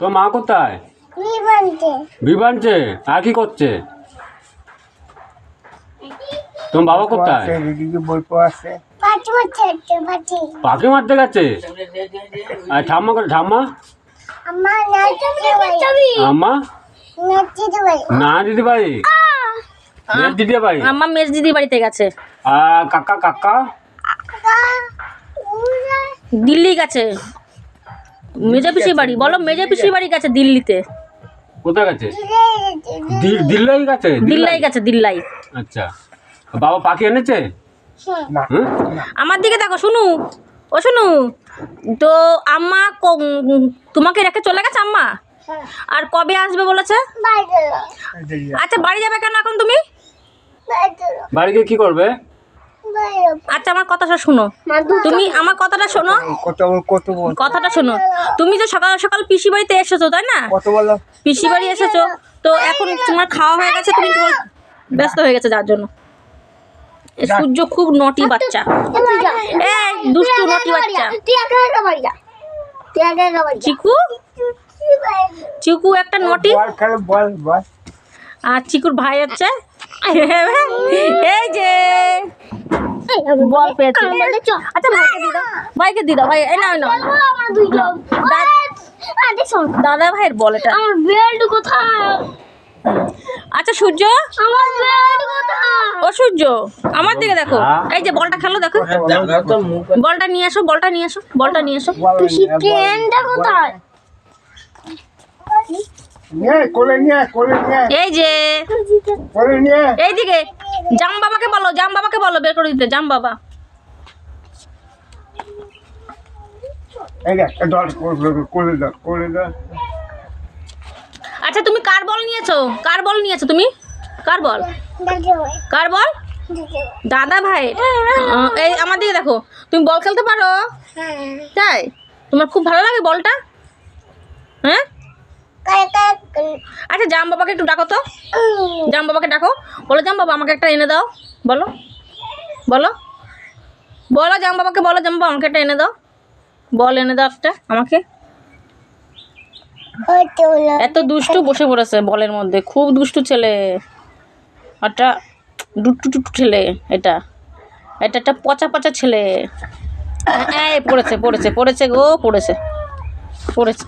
তোর মা কোথায়? বিবানছে আর কি করছে? তোমার বাবা কোথায়? পাখি মারতে গেছে? আর ঠাম্মা করে ঠাম্মা? আম্মা না দিদি ভাই মেয়ের দিদি ভাই আমার মেজ দিদি বাড়িতে গেছে। আর কাকা কাকা? দিল্লি গেছে। মেজা পিসির বাড়ি বলো মেজা পিসির বাড়ি গেছে দিল্লিতে। কোথায় গেছে? দিল্লাই গেছে? দিল্লাই? গেছে দিল্লাই। আচ্ছা। বাবা পাখি এনেছে? না। আমার দিকে দেখো শুনু। ও শুনু তো আম্মা তোমাকে রেখে চলে গেছে আম্মা? আর কবে আসবে বলেছে? আচ্ছা বাড়ি যাবে কেন এখন তুমি? বাড়ি গিয়ে কি করবে? আচ্ছা আমার কথাটা শোনো। তুমি আমার কথাটা শোনো। কত বল কত বল। কথাটা শোনো। তুমি তো সকাল সকাল পিসি বাড়িতে এসেছ তাই না? কত পিসি বাড়ি এসেছ তো এখন তোমার খাওয়া হয়ে গেছে তুমি ব্যস্ত হয়ে গেছে যার জন্য। সূর্য খুব নটি বাচ্চা। এই দুষ্টু নটি বাচ্চা। চিকু? চিকু একটা নটি। আর চিকুর ভাই হচ্ছে এই যে। বল পেয়েছে। আচ্ছা ভাইকে দিয়ে দাও। ভাইকে দিয়ে দাও ভাই এই না না আমার দুই লোক আরে শোন। দাদা ভাইয়ের বল এটা। আমার বেল্ট কোথায়? আচ্ছা সূর্য? আমার বেল্ট কোথায়? ও সূর্য আমার দিকে দেখো। এই যে বলটা খেলো দেখো। বলটা নিয়ে আসো বলটা নিয়ে আসো বলটা নিয়ে আসো। ট্রেনটা কোথায়? নিয়ে কোলে নিয়ে কোলে নিয়ে। এই যে। কোলে নিয়ে। এইদিকে। জাম বাবাকে বলো জাম বাবাকে বলো বের করে দিতে জাম বাবা। আচ্ছা তুমি কার বল নিয়েছো? কার বল নিয়েছো তুমি? কার বল? কার বল? দাদা ভাই। এই আমার দিকে দেখো তুমি বল খেলতে পারো? হ্যাঁ তাই? তোমার খুব ভালো লাগে বলটা? হ্যাঁ? আচ্ছা জাম বাবাকে একটু ডাকো তো। জাম বাবাকে বলো জাম বাবা, আমাকে একটা এনে দাও। বলো। বলো। বলো জাম বাবাকে, বলো জাম বাবা, আমাকে এনে দাও। বল, এনে দাও একটা, আমাকে। এত দুষ্টু বসে পড়েছে বলের মধ্যে, খুব দুষ্টু ছেলে। একটা ডুট্টু টুটু ছেলে এটা। এটা একটা পচা পচা ছেলে। পড়েছে পড়েছে পড়েছে গো, পড়েছে। পড়েছে।